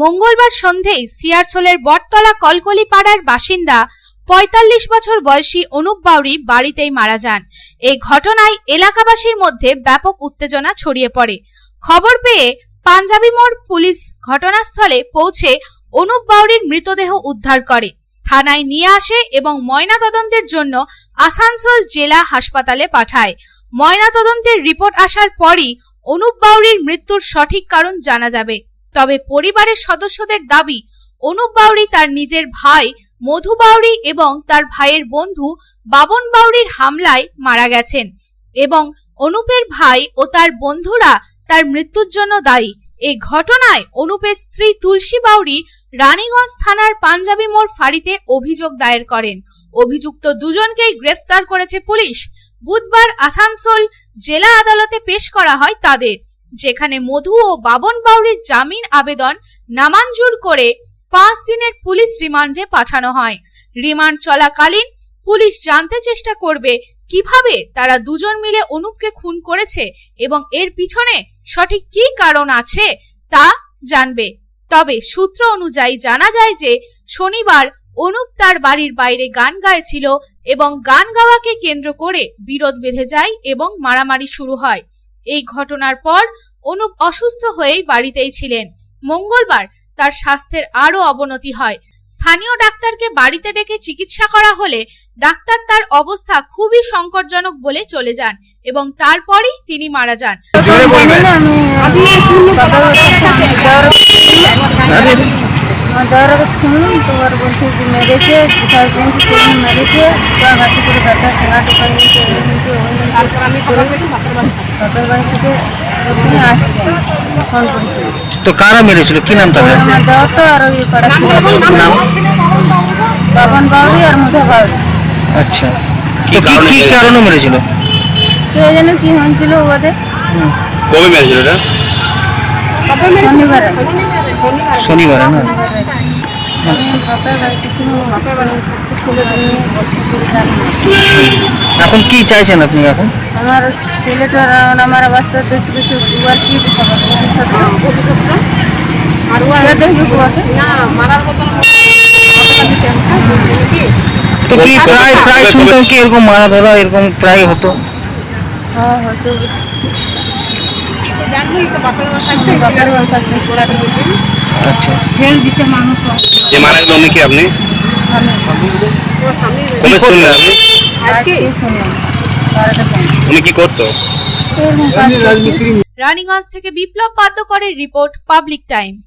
মঙ্গলবার সন্ধেয় সিয়ারছোলের বটতলা কলকলি পাড়ার বাসিন্দা পঁয়তাল্লিশ বছর বয়সী অনুপ বাউরি বাড়িতেই মারা যান। এই ঘটনায় এলাকাবাসীর মধ্যে ব্যাপক উত্তেজনা ছড়িয়ে পড়ে। খবর পেয়ে পাঞ্জাবি মোড় পুলিশ ঘটনাস্থলে পৌঁছে অনুপ বাউরির মৃতদেহ উদ্ধার করে। থানায় নিয়ে আসে এবং ময়নাতদন্তের জন্য আসানসোল জেলা হাসপাতালে পাঠায়। ময়নাতদন্তের রিপোর্ট আসার পরই অনুপ বাউরির মৃত্যুর সঠিক কারণ জানা যাবে। তবে পরিবারের সদস্যদের দাবি, অনুপ বাউরি তার নিজের ভাই মধু বাউরি এবং তার ভাইয়ের বন্ধু বাবন বাউরির হামলায় মারা গেছেন এবং অনুপের ভাই ও তার বন্ধুরা তার মৃত্যুর জন্য দায়ী। এই ঘটনায় অনুপের স্ত্রী তুলসী বাউরি রানীগঞ্জ থানার পাঞ্জাবি মোড় ফাঁড়িতে অভিযোগ দায়ের করেন। অভিযুক্ত দুজনকেই গ্রেফতার করেছে পুলিশ। বুধবার আসানসোল জেলা আদালতে পেশ করা হয় তাদের। যেখানে মধু ও বাবন বাউরির জামিন আবেদন নামাঞ্জুর করে পাঁচ দিনের পুলিশ রিমান্ডে পাঠানো হয়। রিমান্ড চলাকালীন পুলিশ জানতে চেষ্টা করবে কীভাবে তারা দুজন মিলে অনুপকে খুন করেছে এবং এর পিছনে সঠিক কী কারণ আছে তা জানবে। তবে সূত্র অনুযায়ী জানা যায় যে শনিবার অনুপ তার বাড়ির বাইরে গান গাইছিল এবং গান গাওয়াকে কেন্দ্র করে বিরোধ বেঁধে যায় এবং মারামারি শুরু হয়। এই ঘটনার পর অনুপ অসুস্থ হয়েই বাড়িতেই ছিলেন। মঙ্গলবার তার স্বাস্থ্যের আরও অবনতি হয়। স্থানীয় ডাক্তারকে বাড়িতে ডেকে চিকিৎসা করা হলে ডাক্তার তার অবস্থা খুবই সংকটজনক বলে চলে যান এবং তারপরই তিনি মারা যান। বলবেন। আমি দেওয়ার শুনলাম তো আর বলছে যে মেরেছে কোথায় পেয়েছে সেখানে মেরেছে বা হাতি করে ব্যথা ঠেঙা টোকা নিয়েছে এই হয়েছে ওই আমি সরকার বাড়ি থেকে। আসছেন ফোন করেছিল। তো কারা মেরেছিল? কি নাম তাদের? আমার দেওয়া তো আর ওই পাড়া নাম বাবন বাউরি আর মধু বাউরি। আচ্ছা। তো কি কি কারণে মেরেছিল? কে জানে কি হয়েছিল ওদের। কবে মেরেছিল এটা? শনিবারে। শনিবারে না? এখন কি চাইছেন আপনি এখন? আমার ছেলেটার আমার অবস্থা দেখতে কিছু দুবার কি আর ও দেখবি বুয়াকে না মারার কথা তো কি প্রায় প্রায় শুনতাম কি এরকম মারা ধরা এরকম প্রায় হতো? হ্যাঁ হয়তো। আচ্ছা। মারা কি আপনি? কবে শুনলেন উনি কি করতো? রানীগঞ্জ থেকে বিপ্লব পাদ্যকরের report Public Times.